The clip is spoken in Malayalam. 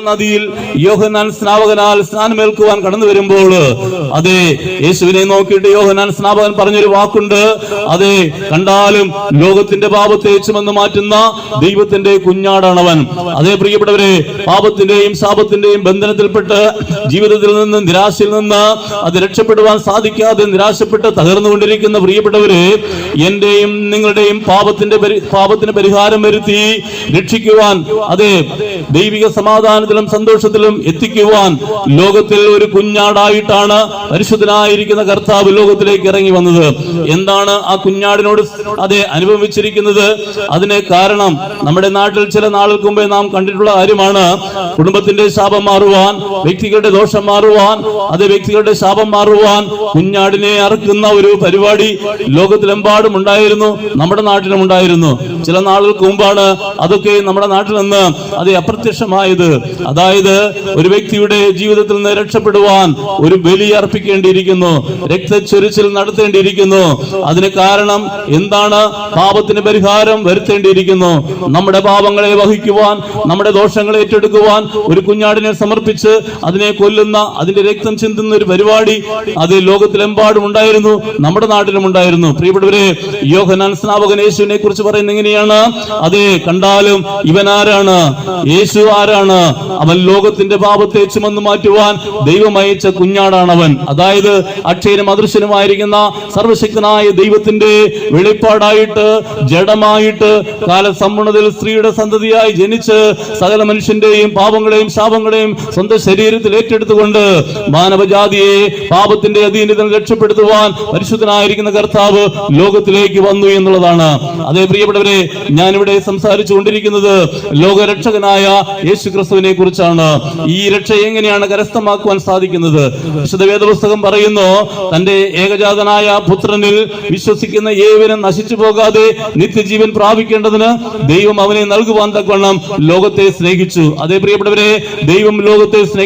നദിയിൽ യോഹനാൻ സ്നാപകനാൽ സ്നാനമേൽക്കുവാൻ കടന്നു വരുമ്പോൾ അതെ യേശുവിനെ നോക്കിയിട്ട് യോഹനാൻ സ്നാപകൻ പറഞ്ഞൊരു വാക്കുണ്ട്. അതെ കണ്ടാലും ലോകത്തിന്റെ പാപത്തെ ചുമന്ന് മാറ്റുന്ന ദൈവത്തിന്റെ കുഞ്ഞാടാണവൻ. അതേ പ്രിയപ്പെട്ടവരെ പാപത്തിന്റെയും ശാപത്തിന്റെയും ബന്ധനത്തിൽപ്പെട്ട് ജീവിതത്തിൽ നിന്ന് നിരാശയിൽ നിന്ന് അത് രക്ഷപ്പെടുവാൻ സാധിക്കാതെ നിരാശപ്പെട്ട് തകർന്നുകൊണ്ടിരിക്കുന്ന പ്രിയപ്പെട്ടവരെ എന്റെയും നിങ്ങളുടെയും പാപത്തിന്റെ പാപത്തിന് പരിഹാരം വരുത്തി രക്ഷിക്കുവാൻ അതെ ദൈവിക സമാധാനത്തിലും സന്തോഷത്തിലും എത്തിക്കുവാൻ ലോകത്തിൽ ഒരു കുഞ്ഞാടായിട്ടാണ് പരിശുദ്ധനായിരിക്കുന്ന കർത്താവ് ലോകത്തിലേക്ക് ഇറങ്ങി വന്നത്. എന്താണ് ആ കുഞ്ഞാടിനോട് അതെ അനുഭവിച്ചിരിക്കുന്നത്? അതിന് കാരണം നമ്മുടെ നാട്ടിൽ ചില നാളുകൾക്ക് മുമ്പേ നാം കണ്ടിട്ടുള്ള കാര്യമാണ്. കുടുംബത്തിന്റെ ശാപം മാറുവാൻ വ്യക്തികളുടെ ദോഷം മാറുവാൻ അത് വ്യക്തികളുടെ ശാപം മാറുവാൻ കുഞ്ഞാടിനെ അറക്കുന്ന ഒരു പരിപാടി ലോകത്തിലെമ്പാടും ഉണ്ടായിരുന്നു നമ്മുടെ നാട്ടിലും ഉണ്ടായിരുന്നു. ചില നാളുകൾക്ക് മുമ്പാണ് അതൊക്കെ നമ്മുടെ നാട്ടിൽ നിന്ന് അത് അപ്രത്യക്ഷമായത്. അതായത് ഒരു വ്യക്തിയുടെ ജീവിതത്തിൽ നിന്ന് രക്ഷപ്പെടുവാൻ ഒരു ബലി അർപ്പിക്കേണ്ടിയിരിക്കുന്നു രക്തച്ചൊരിച്ചിൽ നടത്തേണ്ടിയിരിക്കുന്നു. അതിന് കാരണം എന്താണ്? പാപത്തിന് പരിഹാരം വരുത്തേണ്ടിയിരിക്കുന്നു. നമ്മുടെ പാപങ്ങളെ വഹിക്കുവാൻ നമ്മുടെ ദോഷങ്ങളെ ഏറ്റെടുക്കുവാൻ ഒരു കുഞ്ഞാടിനെ സമർപ്പിച്ച് അതിനെ കൊല്ലുന്ന അതിന്റെ രക്തം ചിന്തുന്ന ഒരു പരിപാടി അത് ലോകത്തിലെമ്പാടും ഉണ്ടായിരുന്നു നമ്മുടെ നാട്ടിലും ഉണ്ടായിരുന്നു. പ്രിയപ്പെട്ടവരെ യോഹനാൻ സ്നാപകൻ യേശുവിനെ കുറിച്ച് പറയുന്നത് എങ്ങനെയാണ്? അതെ കണ്ടാലും ഇവൻ ആരാണ്? യേശു ആരാണ്? അവൻ ലോകത്തിന്റെ പാപത്തെ ചുമന്ന് മാറ്റുവാൻ ദൈവം അയച്ച കുഞ്ഞാടാണ് അവൻ അതായത് അക്ഷയനും അദൃശ്യനുമായിരിക്കുന്ന സർവശക്തനായ ദൈവത്തിന്റെ വെളിപ്പാടായിട്ട് ജഡമായിട്ട് കാലസമ്പൂർണതയിൽ സ്ത്രീയുടെ സന്തതിയായി ജനിച്ച് സകല മനുഷ്യന്റെയും പാപങ്ങളെയും ശാപങ്ങളെയും സ്വന്തം ശരീരത്തിൽ ഏറ്റെടുത്തുകൊണ്ട് മാനവജാതിയെ പാപത്തിന്റെ അധീനത രക്ഷപ്പെടുത്തുവാൻ പരിശുദ്ധനായിരിക്കുന്ന കർത്താവ് ലോകത്തിലേക്ക് വന്നു എന്നുള്ളതാണ്. അതേ പ്രിയപ്പെട്ടവരെ ഞാനിവിടെ സംസാരിച്ചു കൊണ്ടിരിക്കുന്നത് ലോകരക്ഷകനായ യേശു ക്രിസ്തുവിനെ കുറിച്ചാണ്. ഈ രക്ഷ എങ്ങനെയാണ് കരസ്ഥമാക്കുവാൻ സാധിക്കുന്നത്? വിശുദ്ധ വേദപുസ്തകം പറയുന്നു തന്റെ ഏകജാതനായ പുത്രനിൽ വിശ്വസിക്കുന്ന ഏവനും നശിച്ചു പോകാതെ നിത്യജീവൻ പ്രാപിക്കേണ്ടതിന് ദൈവം അവനെ നൽകുവാൻ തക്കവണ്ണം ലോകത്തെ സ്നേഹിച്ചു. അതേ പ്രിയപ്പെട്ടവരെ ദൈവം ലോകത്തെ സ്നേഹി